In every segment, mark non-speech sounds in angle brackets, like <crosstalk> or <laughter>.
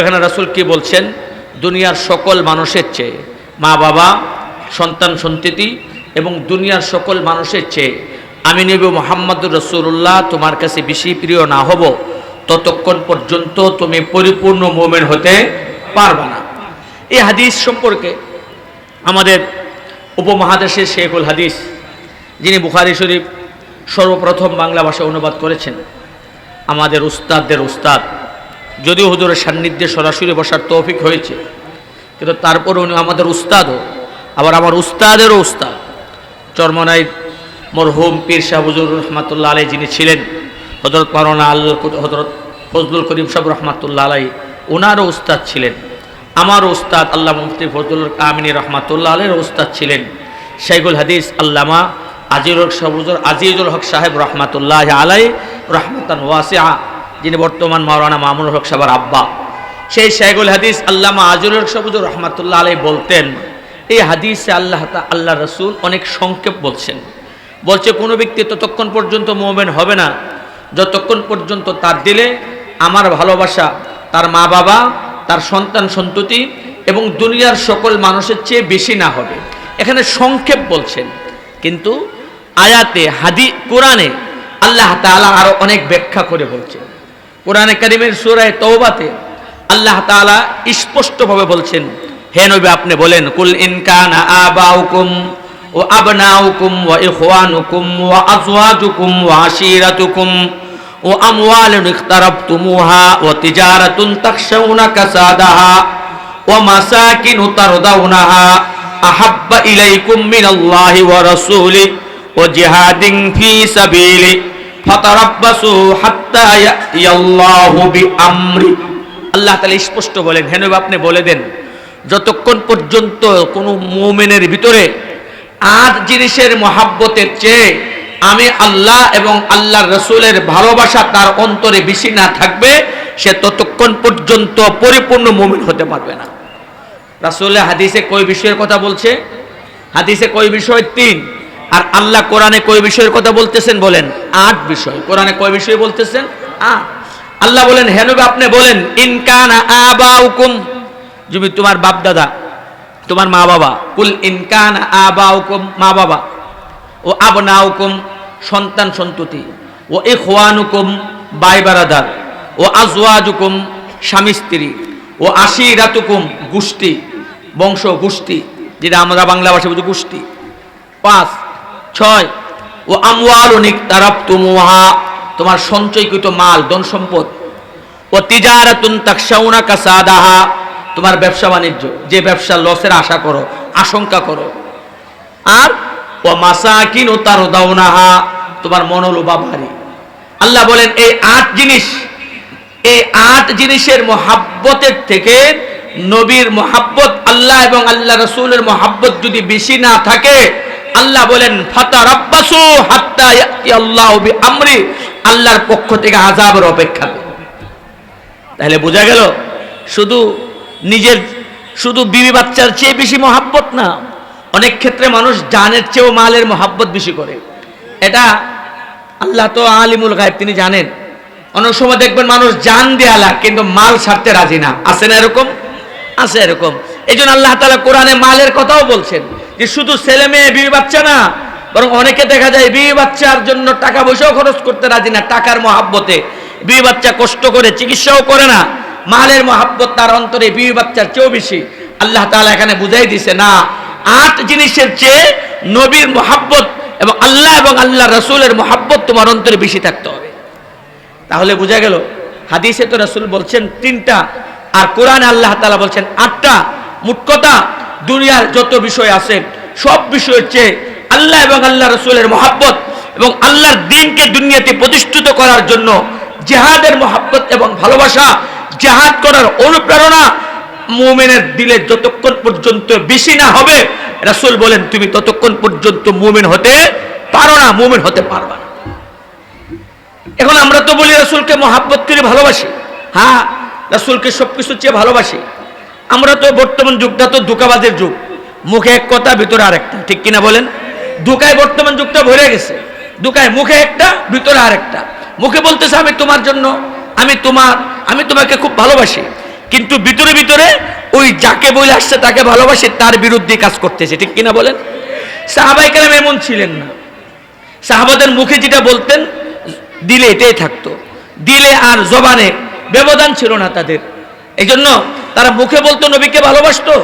এখানে রাসুল কি বলছেন? দুনিয়ার সকল মানুষের চেয়ে মা বাবা, সন্তান সন্ততি এবং দুনিয়ার সকল মানুষের চেয়ে আমি নেব মোহাম্মদুর রসুল্লাহ তোমার কাছে বেশি প্রিয় না হব, ততক্ষণ পর্যন্ত তুমি পরিপূর্ণ মোমেন হতে পারবে না। এই হাদিস সম্পর্কে আমাদের উপমহাদেশের শেখুল হাদিস, যিনি বুখারি শরীফ সর্বপ্রথম বাংলা ভাষায় অনুবাদ করেছেন। আমাদের উস্তাদদের উস্তাদ যদিও হুজুরের সান্নিধ্যে সরাসরি বসার তৌফিক হয়েছে, কিন্তু তারপর উনি আমাদের উস্তাদও, আবার আমার উস্তাদেরও উস্তাদ। চরমনাই মরহুম পীর শাহ হুজুর রহমাতুল্লাহ আলাই যিনি ছিলেন হজরত মারনা আল হজরত ফজলুল করিম সাহেব রহমাতুল্লাহ আলাই ওনারও উস্তাদ ছিলেন। আমারও উস্তাদ আল্লাহ মুফতি ফজলুল কামিনী রহমাতুল্লাহ আলের উস্তাদ ছিলেন। শাইখুল হাদিস আল্লামা আজিরুল সাহুজুর আজিজুল হক সাহেব রহমাতুল্লাহ আলাই রহমতান ওয়াসিয়া যিনি বর্তমান মাওলানা মামুনুল হক সাহেবের আব্বা, সেই শাইখুল হাদিস আল্লামা আজিরুল সাহুজুর রহমাতুল্লাহ আলাই বলতেন, এই হাদিসে আল্লাহ আল্লাহ রসুল অনেক সংক্ষেপ বলছেন। বলছে, কোনো ব্যক্তি ততক্ষণ পর্যন্ত মোমেন হবে না, যতক্ষণ পর্যন্ত তার দিলে আমার ভালোবাসা, তার মা বাবা তার সন্তান সন্ততি এবং দুনিয়ার সকল মানুষের চেয়ে বেশি না হবে। এখানে সংক্ষেপ বলছেন, কিন্তু আয়াতে, হাদি, কোরআনে আল্লাহ তাআলা আরও অনেক ব্যাখ্যা করে বলছেন। কোরআনে কারিমের সুরায় তওবাতে আল্লাহ তাআলা স্পষ্টভাবে বলছেন, হে নবী, আপনি বলেন, কুল ইন কানা আবাউকুম ও আবনাউকুম ওয়া ইখওয়ানুকুম ওয়া আজওয়াজুকুম ওয়া আশিরাতুকুম ও আমওয়ালুন ইখতারাবতুমুহা ওয়া তিজারাতুন তাখশাউনা কাসাদাহা ওয়া মাসাকিন তারদাউনাহা আহাব্বা ইলাইকুম মিনাল্লাহি ওয়া রাসূলি ওয়া জিহাদিন ফি সাবিলি। ফাতারাব্বাসু হাত্তা ইয়াতিয়াল্লাহু বিআমরি। আল্লাহ তাআলা স্পষ্ট বলেন হেন আপনি বলে দেন, যতক্ষণ পর্যন্ত কোনো মুমিনের ভিতরে আট জিনিসের মহাব্বতের চেয়ে আমি আল্লাহ এবং আল্লাহর রসুলের ভালোবাসা তার অন্তরে বেশি না থাকবে, সে ততক্ষণ পর্যন্ত পরিপূর্ণ মুমিন হতে পারবে না। রাসুল্লাহ হাদিসে কই বিষয়ের কথা বলছে? হাদিসে কই বিষয়? তিন। আর আল্লাহ কোরআনে কই বিষয়ের কথা বলতেছেন বলেন? আট বিষয়। কোরআনে কয় বিষয় বলতেছেন? আট। আল্লাহ বলেন হেনবে আপনি বলেন ইনকান আবা হুকুম যদি তোমার বাপ দাদা তোমার মা বাবা কুল ইনকান আবা হুকুম মা বাবা ও আবনা হুকুম সন্তান সন্ততি ও এ খোয়ানুকুম বাই বারাদার ও আজওয়াজুকুম স্বামী স্ত্রী ও আশিরাতুকুম গোষ্ঠী বংশ গোষ্ঠী যেটা আমরা বাংলা ভাষা বুঝি গোষ্ঠী। পাঁচ। ছয়, ও আমওয়ালুনিক তারাপ তুমুহা তোমার সঞ্চয়কৃত মাল ধন সম্পদ ও তিজারাতুন তাকশাউনা কাসাদাহা, তোমার ব্যবসা বাণিজ্য, যে ব্যবসা লসের আশা করো, আশঙ্কা করো। আর, ও মাসাকিন ও তার দাওনাহা তোমার মনোলোভা ভারী। আল্লাহ বলেন, এই আট জিনিস, এই আট জিনিসের মহাব্বতের থেকে নবীর মহাব্বত, আল্লাহ এবং আল্লাহ রসুলের মহাব্বত যদি বেশি না থাকে আল্লাহ বলেন ফাতা রাব্বাসু হাত্তা ইয়াতি আল্লাহ আমরি আল্লাহর পক্ষ থেকে আযাবের অপেক্ষা। তাহলে বোঝা গেল, শুধু নিজের, শুধু বিবি বাচ্চার চেয়ে বেশি মহাব্বত না, অনেক ক্ষেত্রে মানুষ জানের চেয়েও মালের মহাব্বত বেশি করে। এটা আল্লাহ তো আলিমুল গায়েব, তিনি জানেন। অনেক সময় দেখবেন মানুষ জান দেয়ালা, কিন্তু মাল ছাড়তে রাজি না। আছে না এরকম? আছে এরকম। এই জন্য আল্লাহ তালা কোরআনে মালের কথাও বলছেন। যে শুধু ছেলে মেয়ে বিয়ে বাচ্চা না, বরং অনেকে দেখা যায় বিবি বাচ্চার জন্য টাকা পয়সাও খরচ করতে রাজি না, টাকার মহাব্বতে। বিবি বাচ্চা কষ্ট করে, চিকিৎসাও করে না, মালের মহাব্বত তার অন্তরে বিয়ে বাচ্চার চেয়েও বেশি। আল্লাহ তাআলা এখানে বুঝাই দিছে, না, আট জিনিসের চেয়ে নবীর মহাব্বত এবং আল্লাহ এবং আল্লাহ রসুলের মহাব্বত তোমার অন্তরে বেশি থাকতে হবে। তাহলে বোঝা গেল, হাদিসে তো রসুল বলছেন তিনটা, আর কোরআনে আল্লাহ তালা বলছেন আটটা। মোট কথা দুনিয়ার যত বিষয় আছে, সব বিষয়ের চেয়ে আল্লাহ এবং আল্লাহ রসুলের মহাব্বত এবং আল্লাহর দিনকে দুনিয়াতে প্রতিষ্ঠিত করার জন্য জেহাদের মহাব্বত এবং ভালোবাসা, জেহাদ করার অনুপ্রেরণা মুমিনের দিলে যতক্ষণ পর্যন্ত বেশি না হবে, রাসূল বলেন, তুমি ততক্ষণ পর্যন্ত মুমিন হতে পারো না, মোমেন হতে পারবা না। এখন আমরা তো বলি, রাসূলকে মহাব্বত করে ভালোবাসি। হ্যাঁ রাসূলকে সবকিছু চেয়ে ভালোবাসি। আমরা তো বর্তমান যুগটা তো ধোকাবাজের যুগ। মুখে এক কথা, ভিতরে আরেকটা। ঠিক কিনা বলেন? ধোকায় বর্তমান যুগটা ভরে গেছে। ধোকায় মুখে একটা, ভিতরে আরেকটা। মুখে বলতেছে, আমি তোমার জন্য, আমি তোমার, আমি তোমাকে খুব ভালোবাসি। কিন্তু ভিতরে ভিতরে ওই যাকে বলে আসছে, তাকে ভালোবাসে, তার বিরুদ্ধে কাজ করতেছে। ঠিক কিনা বলেন? সাহাবাই কালাম এমন ছিলেন না। সাহাবাদের মুখে যেটা বলতেন, দিলে এটাই থাকতো। দিলে আর জবানে ব্যবধান ছিল না তাদের। এই জন্য তারা মুখে বলতো, নবীকে ভালোবাসতো।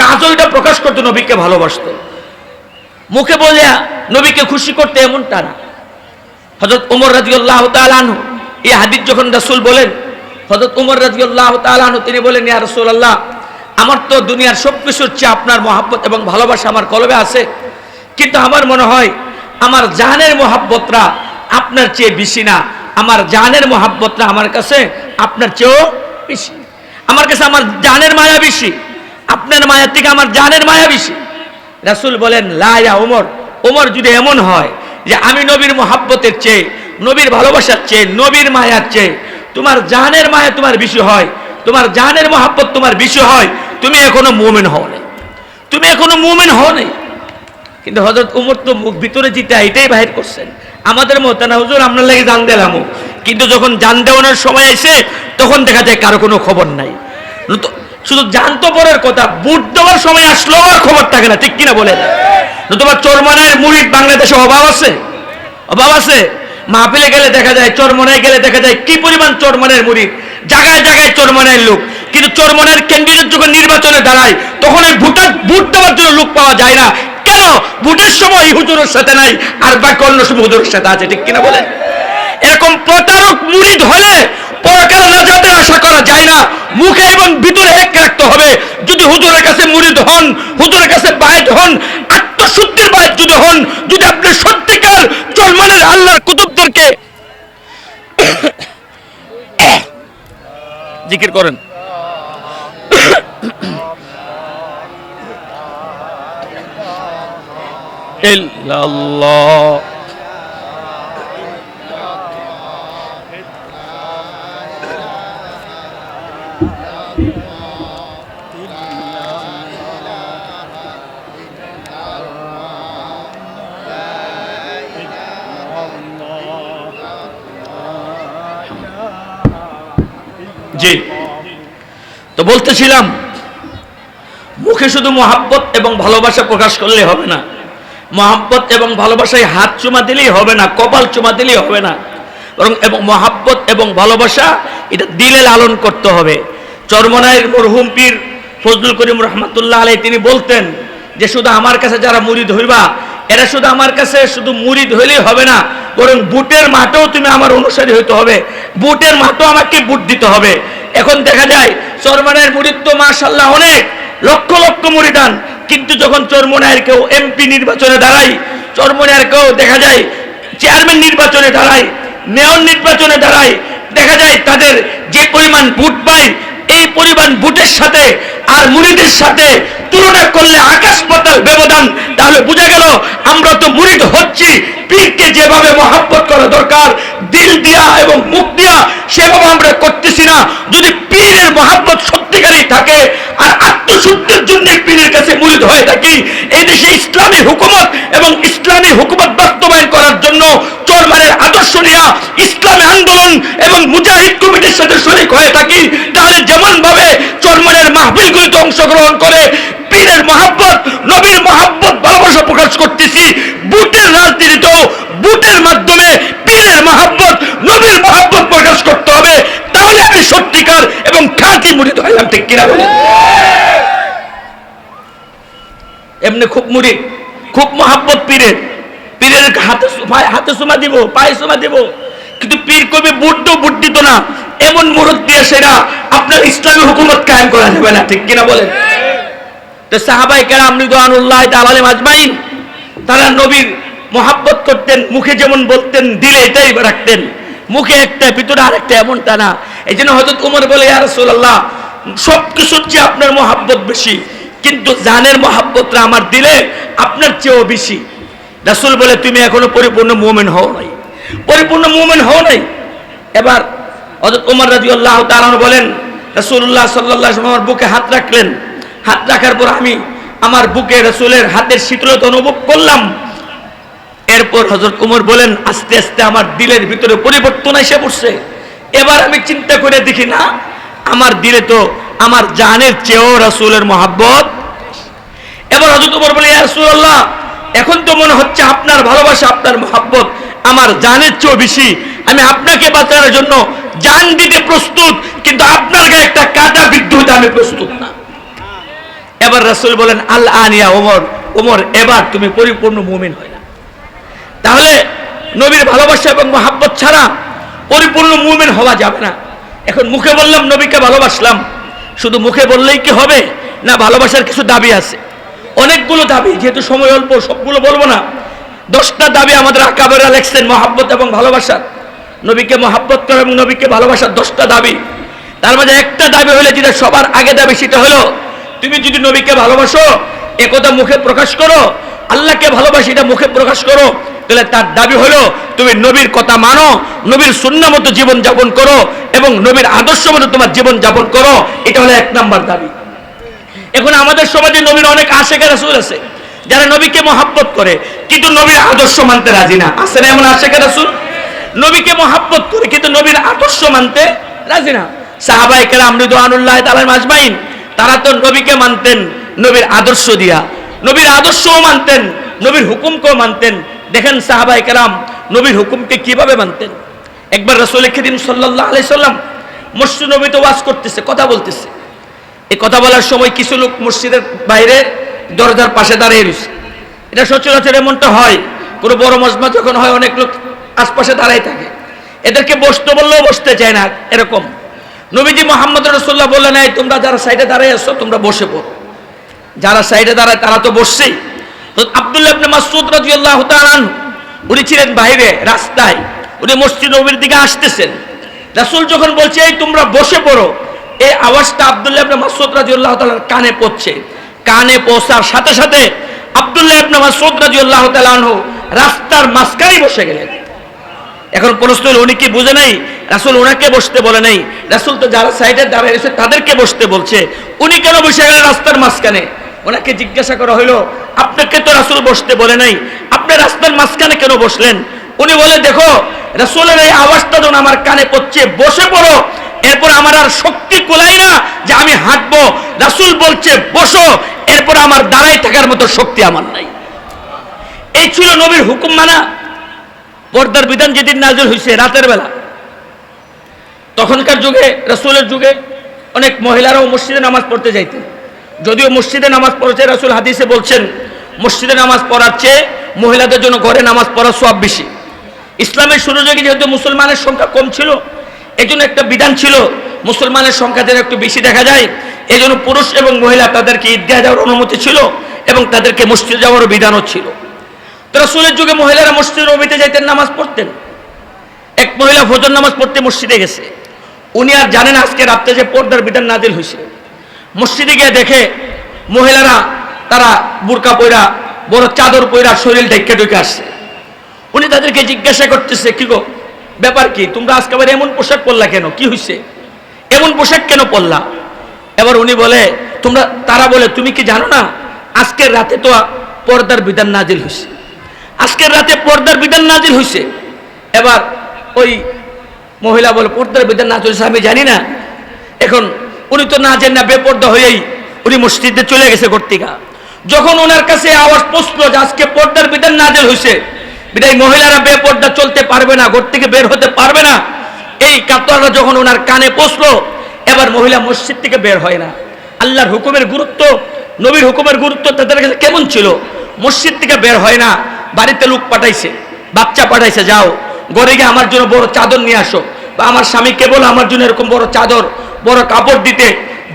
কাজও এটা প্রকাশ করতো, নবীকে ভালোবাসতো। মুখে বলে নবীকে খুশি করতে এমনটা না। হজরত উমর রাজিউল্লাহ তালানহ এই হাদিস যখন রাসুল বলেন হজরত উমর রাজিউল্লাহ তালানহ তিনি বলেন, ইয়া রসুল আল্লাহ আমার তো দুনিয়ার সব কিছুর চেয়ে আপনার মহাব্বত এবং ভালোবাসা আমার কলবে আছে। কিন্তু আমার মনে হয়, আমার জানের মহাব্বতরা আপনার চেয়ে বেশি না। আমার জানের মহাব্বতরা আমার কাছে আপনার চেয়েও বেশি। আমার কাছে আমার জানের মায়া বেশি। আপনার মায়ের থেকে আমার জানের মায়া বেশি। রাসুল বলেন লায়া ওমর ওমর যদি এমন হয় যে আমি নবীর মহাব্বতের চেয়ে, নবীর ভালোবাসার চেয়ে, নবীর মায়ার চেয়ে, তোমার জানের মায়া তোমার বেশি হয়, তোমার জানের মহাব্বত তোমার বেশি হয়, তুমি এখনও মুমেন হও নাই। তুমি এখনও মুমেন হও নাই। কিন্তু হজরত উমর তো মুখ ভিতরে যেটা, এটাই বাহির করছেন। আমাদের মতো না হুজুর, আপনার লাগে জান দিলাম। কিন্তু যখন যান দেওয়ানোর সময় এসে, তখন দেখা যায় কারও কোনো খবর নাই। শুধু জানতো পরের কথা, বুট দেওয়ার সময় আসলো আর খবর থাকে না, ঠিক কিনা বলে? নতুবা চরমানের মুড়ির বাংলাদেশে অভাব আছে? অভাব আছে? মাহফিলে গেলে দেখা যায় চরমনায় গেলে দেখা যায় কি পরিমাণ চরমনের মুড়ি জায়গায় জায়গায় চরমনের লোক। কিন্তু চরমনের ক্যান্ডিডেট যখন নির্বাচনে দাঁড়ায়, তখন ওই ভোটার ভোট দেওয়ার জন্য লোক পাওয়া যায় না। কেন? ভোটের সময় হুজুরের সাথে নাই, আর বাকি অন্য সময় হুজুরের সাথে আছে, ঠিক কিনা বলেন এরকম প্রতারক মুরিদ হলে পরকালে নাজাতের আশা করা যায় না। মুখে এবং ভিতরে এক রাখতে হবে। যদি হুজুরের কাছে মুরিদ হন, হুজুরের কাছে বায়েত হন, আত্মশুদ্ধির বায়েত যদি হন, যদি আপনি সত্যিকার চলমানের আল্লাহর কুতুবদেরকে <coughs> জিকির করেন। <coughs> ইল্লাল্লাহ। জি তো বলতেছিলাম, মুখে শুধু মহাব্বত এবং ভালোবাসা প্রকাশ করলে হবে না। মহাব্বত এবং ভালোবাসায় হাত চুমা দিলেই হবে না, কপাল চুমা দিলেই হবে না। বরং এবং মহাব্বত এবং ভালোবাসা, এটা দিলে লালন করতে হবে। চরমনায়ের মরহুম পীর ফজলুল করিম রহমতুল্লাহ আলাই তিনি বলতেন যে, শুধু আমার কাছে যারা মুরিদ হইবা, এরা শুধু আমার কাছে শুধু মুরিদ হইলেই হবে না, বরং বুটের মাঠেও তুমি আমার অনুসারী হইতে হবে। বুটের মাঠেও আমাকে বুট দিতে হবে। এখন দেখা যায় চরমনায়ের মুরিদ তো মাশাল্লাহ অনেক, লক্ষ লক্ষ মুরিদান। কিন্তু যখন চরমনায়ের কেউ এমপি নির্বাচনে দাঁড়ায়, চরমনায়ের কেউ দেখা যায়, চেয়ারম্যান নির্বাচনে দাঁড়ায়, মেয়র নির্বাচনে দাঁড়ায়, দেখা যায় তাদের যে পরিমাণ ভোট পায়, এই পরিমাণ ভোটের সাথে আর মুরিদের সাথে তুলনা করলে আকাশ পাতাল ব্যবধান, তাহলে বোঝা গেল আমরা তো মুরিদ হচ্ছি। পীরকে যেভাবে মহাব্বত করা দরকার, দিল দিয়া এবং মুখ দিয়া, সেভাবে আমরা করতেছি না। যদি পীরের মহাব্বত সত্যিকারই থাকে আর আত্মশুদ্ধির জন্য পীরের কাছে মুরিদ হয়ে থাকি, এই দেশে ইসলামী হুকুমত এবং ইসলামী হুকুমত বাস্তবায়ন করার জন্য চরমানের আদর্শ নিয়া ইসলামী আন্দোলন এবং মুজাহিদ কমিটির সাথে শরিক হয়ে থাকি, তাহলে যেমন ভাবে চরমানের মাহফিলগুলিতে অংশগ্রহণ করে, পীরের মহাব্বত, নবীর মহাব্বত ভালোবাসা প্রকাশ করতেছি। বুটের রাজনীতিতেও বুটের মাধ্যমে পীরের মহাব্বত, নবীর মহাব্বত প্রকাশ করতে হবে। তাহলে আমি সত্যিকার এবং খাঁটি মুড়িদ হইলাম, ঠিক কিনা বলে এমনি খুব মুড়ি খুব মহাব্বত পীরের। পীরের হাতে হাতে সুমা দিব, পায়ে সুমা দিব। কিন্তু পীর কবি বুট তো বুট দিত না। এমন মুরত দিয়ে সেরা আপনার ইসলামী হুকুমত কায়েম করা যাবে না, ঠিক কিনা বলেন? তো সাহাবাই কেরাম রিদওয়ানুল্লাহ তাআলা আজমাইন, তারা নবীর মহাব্বত করতেন, মুখে যেমন বলতেন, দিলে এটাই রাখতেন। মুখে একটা, ভিতরে আরেকটা, এমনটা না। এই জন্য হয়তো উমর বলে, ইয়া রাসূলুল্লাহ সব কিছুর চেয়ে আপনার মহাব্বত বেশি। কিন্তু জানের মহাব্বতটা আমার দিলে আপনার চেয়েও বেশি। রাসূল বলে, তুমি এখনও পরিপূর্ণ মুমিন হও নাই। পরিপূর্ণ মুমিন হও নাই। এবার হযরত ওমর রাদিয়াল্লাহু তাআলা বলেন আলাইহি ওয়াসাল্লাম আমার বুকে হাত রাখলেন। হাত রাখার পর আমি আমার বুকে রসুলের হাতের শীতলতা অনুভব করলাম। এরপর হজরত উমর বলেন, আস্তে আস্তে আমার দিলের ভিতরে পরিবর্তন এসে পড়ছে। এবার আমি চিন্তা করে দেখি, না, আমার দিলে তো আমার জানের চেয়েও রাসূলের মহাব্বত। এবার হযরত ওমর বলে রাসূলুল্লাহ, এখন তো মনে হচ্ছে আপনার ভালোবাসা, আপনার মহাব্বত আমার জানের চেয়েও বেশি। আমি আপনাকে বাঁচানোর জন্য জান দিতে প্রস্তুত, কিন্তু আপনার গায়ে একটা কাটা হতে আমি প্রস্তুত না। এবার রাসূল বলেন, আল আনিয়া ওমর ওমর, এবার তুমি পরিপূর্ণ মুমিন হয় না তাহলে নবীর ভালোবাসা এবং মহাব্বত ছাড়া পরিপূর্ণ মুমিন হওয়া যাবে না। এখন মুখে বললাম, নবীকে ভালোবাসলাম। শুধু মুখে বললেই কি হবে? না, ভালোবাসার কিছু দাবি আছে। অনেকগুলো দাবি, যেহেতু সময় অল্প, সবগুলো বলব না। দশটা দাবি আমাদের আকাবেরা লেখছেন মহাব্বত এবং ভালোবাসার। নবীকে মহাব্বত করা এবং নবীকে ভালোবাসার দশটা দাবি। তার মাঝে একটা দাবি হলে, যেটা সবার আগে দাবি, সেটা হলো, তুমি যদি নবীকে ভালোবাসো একথা মুখে প্রকাশ করো, আল্লাহকে ভালোবাসি, এটা মুখে প্রকাশ করো। তাহলে তার দাবি হলো, তুমি নবীর কথা মানো, নবীর শূন্য মতো জীবন যাপন করো এবং নবীর আদর্শ মতো তোমার জীবন যাপন করো। এটা হলো এক নাম্বার দাবি। এখন আমাদের সমাজে নবীর অনেক আশেখা রাসূল আছে, যারা নবীকে মহাব্বত করে, কিন্তু নবীর আদর্শ মানতে রাজি না। আছে না এমন আশেখা রাসূল? নবীকে মহাব্বত করে, কিন্তু নবীর আদর্শ মানতে রাজি না। সাহাবাই কেরাম রিদওয়ানুল্লাহ তাআলা মাজমাইন তারা তো নবীকে মানতেন, নবীর আদর্শ দিয়া। নবীর আদর্শও মানতেন, নবীর হুকুমকেও মানতেন। দেখেন সাহাবাই কেরাম নবীর হুকুমকে কীভাবে মানতেন? একবার রাসূল করিম সাল্লাল্লাহু আলাইহি সাল্লাম মসজিদ নবীতে ওয়াজ করতেছে, কথা বলতেছে। এই কথা বলার সময় কিছু লোক মসজিদের বাইরে দরজার পাশে দাঁড়িয়ে রয়েছে। এটা সচরাচর এমনটা হয়, কোনো বড় মজমা যখন হয়, অনেক লোক আশপাশে দাঁড়াই থাকে। এদেরকে বসতে বললেও বসতে চায় না এরকম। নবীজি মোহাম্মদ রসোল্লাহ বললেন এই তোমরা যারা সাইডে দাঁড়াই আসছো তোমরা বসে পড়ো। যারা সাইডে দাঁড়ায় তারা তো বসছেই। আব্দুল্লাহ তাআলা আনহু, উনি ছিলেন বাইরে রাস্তায়। উনি মসজিদ নবীর দিকে আসতেছেন। রাসূল যখন বলছে এই তোমরা বসে পড়ো এই আওয়াজটা আব্দুল্লাহ রাদিয়াল্লাহু তাআলার কানে পড়ছে। কানে পৌঁছার সাথে সাথে আব্দুল্লাহ তাআলা আনহু রাস্তার মাঝখানেই বসে গেলেন। এখন প্রশ্ন হলো, উনি কি বুঝে নাই? রাসুল ওনাকে বসতে বলে নাই। রাসুল তো যারা সাইডে দাঁড়িয়ে রয়েছে তাদেরকে বসতে বলছে। উনি কেন বসে গেলেন রাস্তার মাঝখানে? ওনাকে জিজ্ঞাসা করা হলো, আপনাকে তো রাসুল বসতে বলে নাই। আপনি রাস্তার মাঝখানে কেন বসলেন? উনি বলে, দেখো, রাসুলের এই আওয়াজটা যখন আমার কানে পড়ছে, বসে পড়ো। এরপর আমার আর শক্তি কোলাই না যে আমি হাঁটবো। রাসুল বলছে, বসো। এরপর আমার দাঁড়াই থাকার মতো শক্তি আমার নাই। এই ছিল নবীর হুকুম মানা। পর্দার বিধান যেদিন নাজিল হয়েছে রাতের বেলা। তখনকার যুগে, রাসূলের যুগে অনেক মহিলারাও মসজিদে নামাজ পড়তে যাইতেন। যদিও মসজিদে নামাজ পড়েছে রাসূল হাদিসে বলছেন, মসজিদে নামাজ পড়ার চেয়ে মহিলাদের জন্য ঘরে নামাজ পড়া সব বেশি। ইসলামের শুরু যুগে যেহেতু মুসলমানের সংখ্যা কম ছিল এই একটা বিধান ছিল, মুসলমানের সংখ্যা যেন একটু বেশি দেখা যায়। এই পুরুষ এবং মহিলা তাদেরকে ঈদগাহ যাওয়ার অনুমতি ছিল এবং তাদেরকে মসজিদ যাওয়ারও বিধানও ছিল। রাসূলের যুগে মহিলারা মসজিদের নবীতে যাইতেন, নামাজ পড়তেন। এক মহিলা ভোজন নামাজ পড়তে মসজিদে গেছে। উনি আর জানেন আজকে রাত্রে যে পর্দার বিধান নাজিল হয়েছে মসজিদে গিয়ে দেখে মহিলারা তারা বুরকা পয়রা বড় চাদর পয়রা শরীর ঢেকে ঢুকে আসছে। উনি তাদেরকে জিজ্ঞাসা করতেছে, কি গো, ব্যাপার কি? তোমরা আজকে আবার এমন পোশাক পরলা কেন? কি হয়েছে এমন পোশাক কেন পরলা? এবার উনি বলে, তোমরা, তারা বলে, তুমি কি জানো না, আজকের রাতে তো পর্দার বিধান নাজিল হয়েছে আজকের রাতে পর্দার বিধান নাজিল হয়েছে এবার ওই মহিলা বলে, পর্দার বিধান নাজিল হয়েছে আমি জানি না। এখন উনি তো না জান না, বেপর্দা হয়েই উনি মসজিদে চলে গেছে কর্তিকা যখন ওনার কাছে আওয়াজ পৌঁছলো যে আজকে পর্দার বিধান নাজিল হয়েছে বিদায় মহিলারা বেপর্দা চলতে পারবে না, ঘর থেকে বের হতে পারবে না। এই কাতরটা যখন ওনার কানে পৌঁছলো, এবার মহিলা মসজিদ থেকে বের হয় না। আল্লাহর হুকুমের গুরুত্ব, নবীর হুকুমের গুরুত্ব তাদের কাছে কেমন ছিল? মসজিদ থেকে বের হয় না। বাড়িতে লোক পাঠাইছে, বাচ্চা পাঠাইছে, যাও। ঘরে গিয়ে আমার জন্য বড় চাদর নিয়ে আসো। বা আমার স্বামীকে বলো আমার জন্য এরকম বড় চাদর, বড় কাপড় দিতে,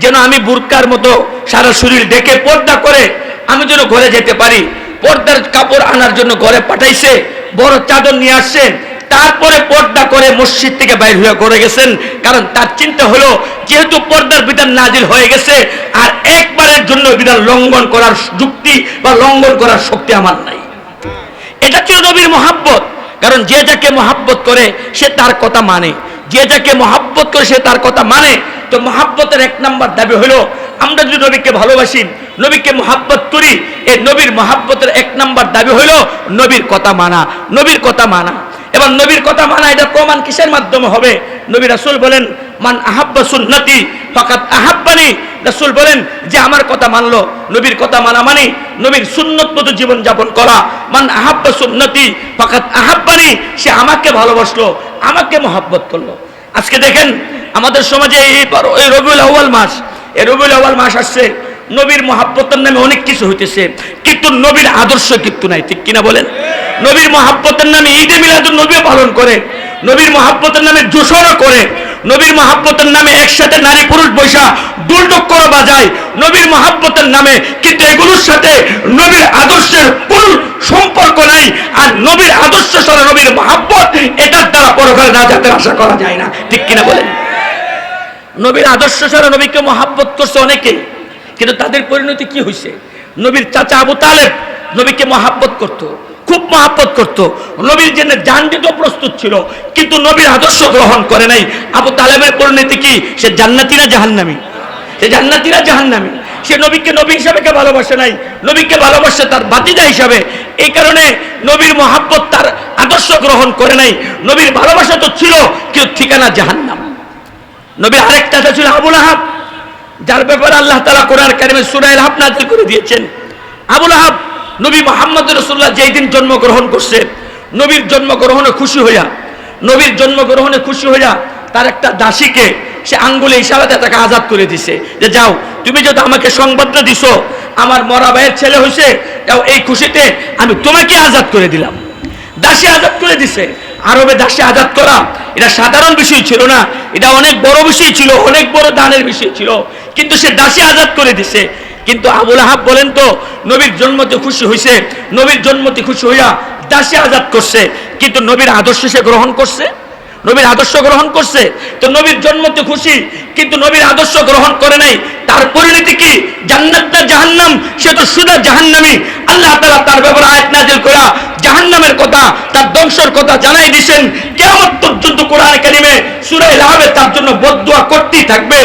যেন আমি বুরকার মতো সারা শরীর ডেকে পর্দা করে আমি যেন ঘরে যেতে পারি। পর্দার কাপড় আনার জন্য ঘরে পাঠাইছে, বড় চাদর নিয়ে আসছেন। তারপরে পর্দা করে মসজিদ থেকে বাইর হয়ে করে গেছেন। কারণ তার চিন্তা হলো, যেহেতু পর্দার বিধান নাজিল হয়ে গেছে, আর একবারের জন্য বিধান লঙ্ঘন করার যুক্তি বা লঙ্ঘন করার শক্তি আমার নাই। এটা ছিল নবীর মহাব্বত। কারণ যে যাকে মহাব্বত করে, সে তার কথা মানে। যে যাকে মহাব্বত করে, সে তার কথা মানে। তো মহাব্বতের এক নাম্বার দাবি হলো, আমরা যদি নবীকে ভালোবাসি, নবীকে মহাব্বত করি, এই নবীর মহাব্বতের এক নাম্বার দাবি হলো নবীর কথা মানা, নবীর কথা মানা। এবার নবীর কথা মানা, এটা প্রমাণ কিসের মাধ্যমে হবে? নবী রাসূল বলেন, মান আহাব্বা সুন্নতি ফাকাত আহাব্বানি। রাসূল বলেন, যে আমার কথা মানলো, নবীর কথা মানা মানে নবীর সুন্নত মতো জীবন যাপন করা। মান আহাব্বা সুন্নতি ফাকাত আহাব্বানি, সে আমাকে ভালোবাসলো, আমাকে মহাব্বত করল। আজকে দেখেন, আমাদের সমাজে এই এই রবিউল আউয়াল মাস, এই রবিউল আউয়াল মাস আসছে, নবীর মহাব্বতের নামে অনেক কিছু হইতেছে, কিন্তু নবীর আদর্শ কিন্তু নাই, ঠিক কিনা বলেন? নবীর মহাব্বতের নামে ঈদে মিলাদুন নবী পালন করে, নবীর মহাব্বতের নামে জোশরও করে নবীর মহাব্বতের নামে একসাথে নারী পুরুষ বৈশা করে বাজায়। নবীর মহাব্বতের নামে কিন্তু এগুলোর সাথে নবীর আদর্শের কোন সম্পর্ক নাই। আর নবীর আদর্শ ছাড়া নবীর মহাব্বত এটার দ্বারা পরকালে নাজাতের আশা করা যায় না। ঠিক কিনা বলেন? নবীর আদর্শ ছাড়া নবীকে মহাব্বত করছে অনেকে, কিন্তু তাদের পরিণতি কি হয়েছে নবীর চাচা আবু তালেব নবীকে মহাব্বত করত। খুব মহাব্বত করত। নবীর জন্য জান দিতেও প্রস্তুত ছিল, কিন্তু নবীর আদর্শ গ্রহণ করে নাই। আবু তালেবের পরিণতি কি? সে জান্নাতিরা জাহান্নামী? সে জান্নাতিরা জাহান্নামী? সে নবীকে নবী হিসাবে কে ভালোবাসে নাই? নবীকে ভালোবাসে তার বাতিজা হিসাবে। এই কারণে নবীর মহাব্বত তার আদর্শ গ্রহণ করে নাই। নবীর ভালোবাসা তো ছিল কেউ ঠিকানা জাহান্নাম। নবীর আরেকটা চাচা ছিল আবুল আহাব। যার ব্যাপারে আল্লাহ তালা কোরআন কারিমে সুরাইল আহাব করে দিয়েছেন। আবুল আহাব নবী মোহাম্মদ রসুল্লাহ যেই দিন জন্মগ্রহণ করছে, নবীর জন্মগ্রহণে খুশি হইয়া, নবীর জন্মগ্রহণে খুশি হইয়া তার একটা দাসীকে সে আঙ্গুলে ইশারাতে তাকে আজাদ করে দিছে যে, যাও, তুমি যদি আমাকে সংবাদটা দিছো, আমার মরা ভাইয়ের ছেলে হয়েছে যাও এই খুশিতে আমি তোমাকে আজাদ করে দিলাম। দাসী আজাদ করে দিছে। আরবে দাসী আজাদ করা, এটা সাধারণ বিষয় ছিল না, এটা অনেক বড় বিষয় ছিল, অনেক বড় দানের বিষয় ছিল, কিন্তু সে দাসী আজাদ করে দিছে। কিন্তু আবুল আহাব বলেন তো, নবীর জন্মতে খুশি হয়েছে নবীর জন্মতে খুশি হইয়া দাসী আজাদ করছে, কিন্তু নবীর আদর্শ সে গ্রহণ করছে? নবীর আদর্শ গ্রহণ করছে, তো নবীর জন্মতে খুশি, কিন্তু নবীর আদর্শ গ্রহণ করে নাই, তার পরিণতি কি? জান্নাত না জাহান্নাম? সে তো সুদা জাহান্নামী। আল্লাহ তাআলা তার ব্যাপারে আয়াত নাযিল করা জাহান্নামের কথা, তার ধ্বংসের কথা জানাই দিয়েছেন কিয়ামত পর্যন্ত কোরআন কারিমে সূরা লাহাবে তার জন্য বদদুয়া করতেই থাকবে।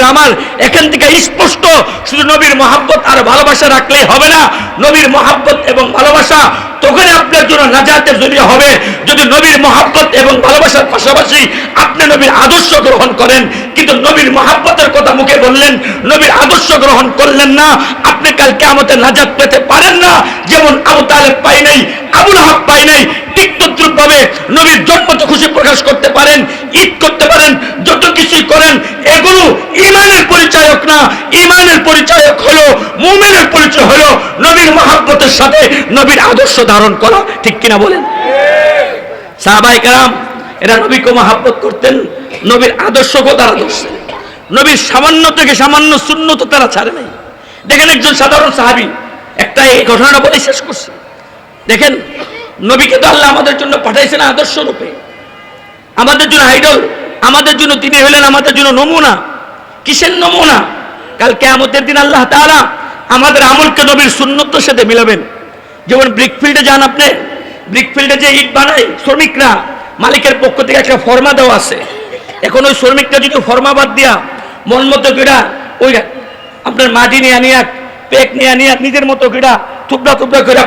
ও আমার এখান থেকে স্পষ্ট। শুধু নবীর মহাব্বত আর ভালোবাসা রাখলেই হবে না। নবীর মহাব্বত এবং ভালোবাসা তখন আপনার জন্য নাজাতের জরিয়া হবে। যদি নবীর মহাব্বত এবং ভালোবাসার পাশাপাশি আপনি নবীর আদর্শ গ্রহণ করেন, কিন্তু নবীর মহাব্বতের কথা মুখে বললেন, নবীর আদর্শ গ্রহণ করলেন না, আপনি কালকে আমাদের নাজাত পেতে পারেন না। যেমন আবু তালেব পাই নাই, আবুল হাব পাই নাই, ঠিক তদ্রুপ ভাবে নবীর জন্মতে খুশি প্রকাশ করতে পারেন, ঈদ করতে পারেন, যত কিছুই করেন, এগুলো ইমানের পরিচায়ক না। ইমানের পরিচায়ক হলো, মুমিনের পরিচয় হলো নবীর মহাব্বতের সাথে নবীর আদর্শ ধারণ করা। ঠিক কিনা বলেন? সাহাবাই কারাম, এরা নবীকে মহাব্বত করতেন, নবীর আদর্শকে তারা ধরছেন। নবীর সামান্য থেকে সামান্য শূন্যত তারা ছাড়ে নাই। দেখেন একজন সাধারণ সাহাবি, একটা এই ঘটনাটা বলে শেষ করছে। দেখেন নবীকে তো আল্লাহ আমাদের জন্য পাঠাইছেন আদর্শ রূপে। আমাদের জন্য আইডল আমাদের জন্য তিনি হলেন আমাদের জন্য নমুনা। কিসের নমুনা? কাল কেয়ামতের দিন আল্লাহ তাআলা আমাদের আমলকে নবীর সুন্নতের সাথে মিলাবেন। যেমন ব্রিকফিল্ডে যান আপনি, ব্রিকফিল্ডে যে ইট বানায় শ্রমিকরা, মালিকের পক্ষ থেকে একটা ফর্মা দেওয়া আছে। এখন ওই শ্রমিকটা যদি ফর্মা বাদ দিয়া মন মতো কিনা ওই আপনার মাটি নিয়ে আনিয়া পেক নিয়ে আনিয়া নিজের মতো কিনা থুবড়া থুবড়া করে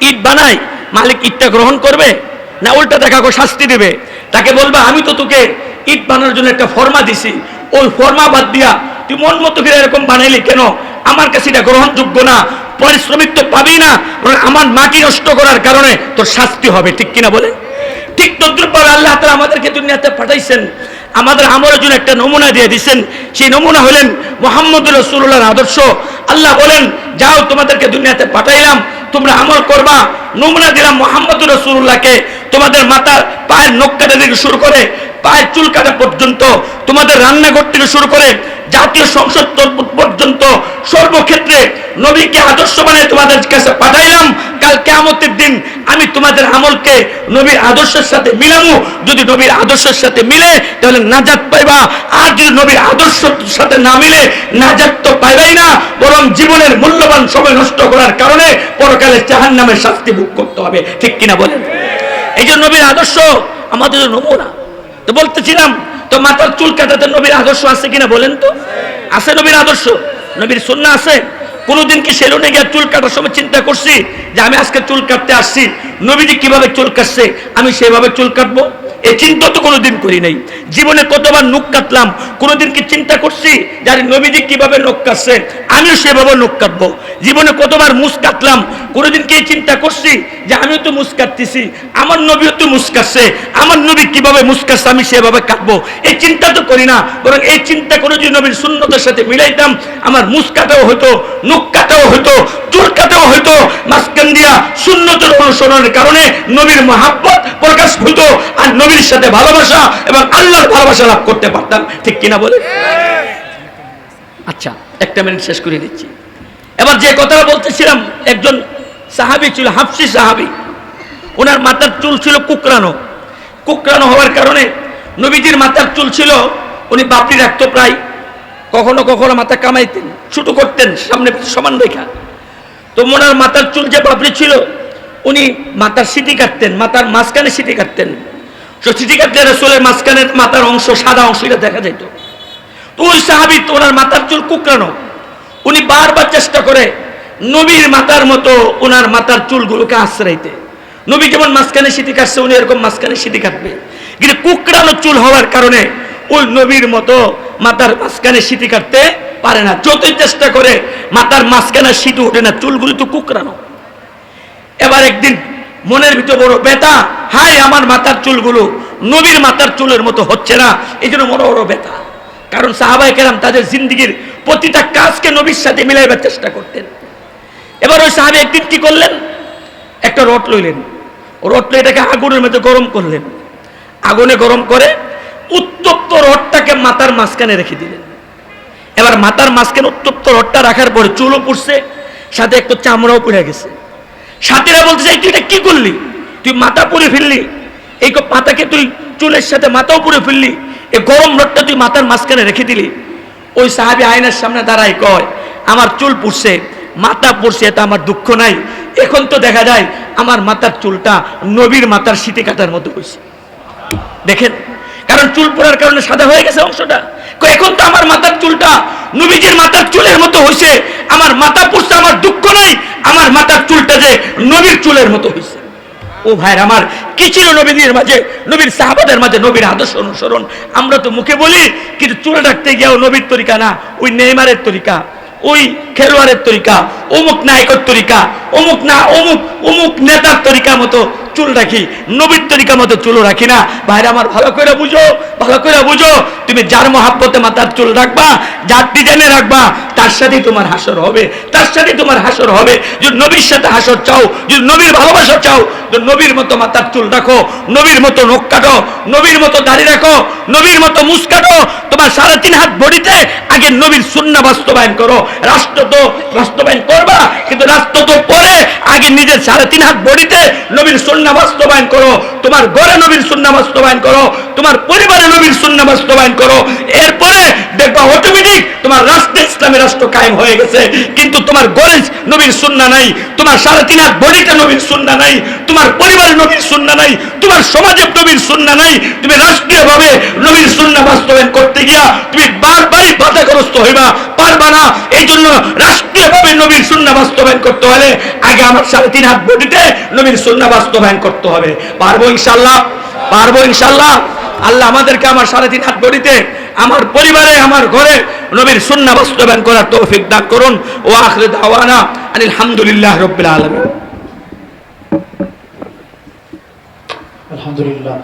ইট বানায় মালিক ইটটা গ্রহণ করবে না উল্টা দেখা শাস্তি দেবে? তাকে বলবে, আমি তো তোকে ইট বানানোর জন্য একটা ফর্মা দিছি। ওই ফর্মা বাদ দিয়া তুই মন মতো করে এরকম বানাইলি কেন? আমার কাছে এটা গ্রহণযোগ্য না, পরিশ্রমিক তো পাবি না আমার মাটি নষ্ট করার কারণে তোর শাস্তি হবে। ঠিক কিনা বলে? ঠিক তদ্রুপভাবে আল্লাহ তালা আমাদেরকে দুনিয়াতে পাঠাইছেন। আমাদের আমলের জন্য একটা নমুনা দিয়ে দিচ্ছেন সেই নমুনা হলেন মোহাম্মদ রসুল্লাহর আদর্শ। আল্লাহ বলেন, যাও তোমাদেরকে দুনিয়াতে পাঠাইলাম তোমরা আমল করবা। নমুনা দিলাম মোহাম্মদ রসুল্লাহকে তোমাদের মাথার পায়ের নখ থেকে শুরু করে পায়ের চুল কাটা পর্যন্ত, তোমাদের রান্নাঘর থেকে শুরু করে জাতীয় সংসদ পর্যন্ত সর্বক্ষেত্রে নবীকে আদর্শ বানিয়ে তোমাদের কাছে পাঠাইলাম। কাল কেয়ামতের দিন আমি তোমাদের আমলকে নবীর আদর্শের সাথে মিলামু। যদি নবীর আদর্শের সাথে মিলে, তাহলে নাজাত পাইবা। আর যদি নবীর আদর্শের সাথে না মিলে, নাজাত তো পাইবাই না। বরং জীবনের মূল্যবান সময় নষ্ট করার কারণে পরকালে জাহান নামের শাস্তি ভোগ করতে হবে। ঠিক কিনা বলেন? এই যে নবীর আদর্শ, আমাদের নমুনা। তো বলতেছিলাম, তো মাথার চুল কাটাতে নবীর আদর্শ আছে কিনা বলেন তো? আছে নবীর আদর্শ, নবীর সুন্না আছে। কোনোদিন কি সেলুনে গিয়ে চুল কাটার সময় চিন্তা করছি যে আমি আজকে চুল কাটতে আসছি? নবীজি কীভাবে চুল কাটছে? আমি সেভাবে চুল কাটবো? এই চিন্তা তো কোনোদিন করি নাই। জীবনে কতবার নখ কাটলাম, কোনোদিন কি চিন্তা করছি যার নবীজি কীভাবে নখ কাটছে আমিও সেভাবে নখ কাটবো। জীবনে কতবার মুস কাটলাম, কোনোদিন কি চিন্তা করছি যে আমিও তো মুস কাটতেছি, আমার নবীও তো মুস কাটছে, আমার নবী কীভাবে মুস কাটছে, আমি সেভাবে কাটবো? এই চিন্তা তো করি না, বরং এই চিন্তা করে যদি নবীর শূন্যতার সাথে মিলাইতাম, আমার মুস কাটাও হতো নখ কাটাও হতো চুল কাটাও হতো মাঝখান দিয়া শূন্যতার অনুসরণের কারণে নবীর মহাব্বত প্রকাশ হতো আর নবীর সাথে ভালোবাসা এবং আল্লাহর ভালোবাসা লাভ করতে পারতাম। ঠিক কিনা বলে? আচ্ছা একটা মিনিট শেষ করে দিচ্ছি। এবার যে কথাটা বলতেছিলাম, একজন সাহাবি ছিল, হাফসি সাহাবি। ওনার মাথার চুল ছিল কুকরানো কুকরানো হওয়ার কারণে নবীজির মাথার চুল ছিল, উনি বাপড়ি রাখতো প্রায়। কখনো কখনো মাথা কামাইতেন, ছোট করতেন, সামনে সমান রেখা। তো ওনার মাথার চুল যে বাপড়ি ছিল, উনি মাথার সিটি কাটতেন, মাথার মাঝখানে সিটি কাটতেন। সিটি কাটলে রসুলের মাঝখানের মাথার অংশ সাদা অংশটা দেখা যেত তো ওই সাহাবি ওনার মাথার চুল কুকরানো উনি বারবার চেষ্টা করে নবীর মাথার মতো ওনার মাথার চুলগুলোকে আশ্রাইতে। নবী যেমন মাঝখানে সিটি কাটছে, উনি এরকম মাঝখানে সিটি কাটবে। কিন্তু কুকরানো চুল হওয়ার কারণে ওই নবীর মতো মাথার মাঝখানে সিটি কাটতে পারে না। যতই চেষ্টা করে, মাথার মাঝখানে সিটি ওঠে না, চুলগুলি তো কুকরানো এবার একদিন মনের ভিতর বড় ব্যথা হায় আমার মাথার চুলগুলো, নবীর মাথার চুলের মতো হচ্ছে না। এই জন্য বড় বড় ব্যথা কারণ সাহাবাই কেরাম তাদের জিন্দিগির প্রতিটা কাজকে নবীর সাথে মিলাইবার চেষ্টা করতেন। এবার ওই সাহাবি একদিন কি করলেন? একটা রড লইলেন। লই এটাকে আগুনের মধ্যে গরম করলেন। আগুনে গরম করে উত্তপ্ত রডটাকে মাথার মাঝখানে রেখে দিলেন। এবার মাথার মাঝখানে উত্তপ্ত রডটা রাখার পরে চুলও পুড়ছে, সাথে একটু চামড়াও পুড়ে গেছে। সাথীরা বলতে চাই তুই এটা কি করলি? তুই মাথা পুড়ে ফেললি। এই মাথাকে তুই চুলের সাথে মাথাও পুড়ে ফেললি। এই গরম রডটা তুই মাথার মাঝখানে রেখে দিলি। ওই সাহাবি আয়নার সামনে দাঁড়ায়, কয়, আমার চুল পুড়ছে, মাথা পুড়ছে এটা আমার দুঃখ নাই। এখন তো দেখা যায়, আমার মাথার চুলটা নবীর মাথার শীতে কাটার মতো হয়েছে। দেখেন কারণ চুল পড়ার কারণে সাদা হয়ে গেছে অংশটা। এখন তো আমার মাথার চুলটা নবীজির মাথার চুলের মতো হয়েছে আমার মাথা পড়ছে, আমার দুঃখ নাই, আমার মাথার চুলটা যে নবীর চুলের মতো হয়েছে ও ভাইর আমার, কি ছিল নবীদের মাঝে? নবীর সাহাবাদের মাঝে নবীর আদর্শ অনুসরণ। আমরা তো মুখে বলি, কিন্তু চুলে রাখতে গিয়েও নবীর তরিকা না, ওই নেইমারের তরিকা, ওই খেলোয়াড়ের তরিকা, অমুক নায়কের তরিকা, অমুক না, অমুক অমুক নেতার তরিকা মতো চুল রাখি, নবীর তরিকা মতো চুল রাখি না। ভাইরা আমার ভালো করে বুঝো, ভালো করে বুঝো, তুমি যার মহাব্বতে মাথার চুল রাখবা, যার ডিজাইনে রাখবা, তার সাথেই তোমার হাসর হবে, তার সাথেই তোমার হাসর হবে। যদি নবীর সাথে হাসর চাও, যদি নবীর ভালোবাসা চাও তো নবীর মতো মাথার চুল রাখো, নবীর মতো নখ কাটো, নবীর মতো দাড়ি রাখো, নবীর মতো মুস কাটো, তোমার সাড়ে তিন হাত বডিতে আগে নবীর শূন্য বাস্তবায়ন করো। রাষ্ট্র তো বাস্তবায়ন করবা, কিন্তু রাষ্ট্র তো পরে আগে নিজের সাড়ে তিন হাত বডিতে নবীর শূন্য বাস্তবায়ন করো, তোমার ঘরে নবীর সুন্না বাস্তবায়ন করো, তোমার পরিবারে নবীর সুন্না বাস্তবায়ন করো। এরপরে দেখবা অটোমেটিক তোমার রাষ্ট্রে ইসলামী রাষ্ট্র কায়েম হয়ে গেছে। কিন্তু তোমার ঘরে নবীর শূন্য নাই, তোমার সাড়ে তিন হাত বডিতে নবীর শূন্য নাই, তোমার পরিবারে নবীর শূন্য নাই, তোমার সমাজে নবীর শূন্য নাই। তুমি রাষ্ট্রীয়ভাবে নবীর শূন্য বাস্তবায়ন করতে গিয়া তুমি বারবারই বাধাগ্রস্ত হইবা, পারবা না। এই জন্য রাষ্ট্রীয়ভাবে নবীর শূন্য বাস্তবায়ন করতে হলে আগে আমার সাড়ে তিন হাত বডিতে নবীর শূন্য বাস্তবায়ন করতে হবে। পারব ইনশাল্লাহ? পারব ইনশাল্লাহ? আল্লাহ আমাদেরকে আমার সাড়ে তিন হাত বডিতে আমার পরিবারে, আমার ঘরে নবীর সুন্না বাস্তবায়ন করার তৌফিক দান করুন। ও আখরে দাওয়ানা আলহামদুলিল্লাহ রবিল আলম আলহামদুলিল্লাহ।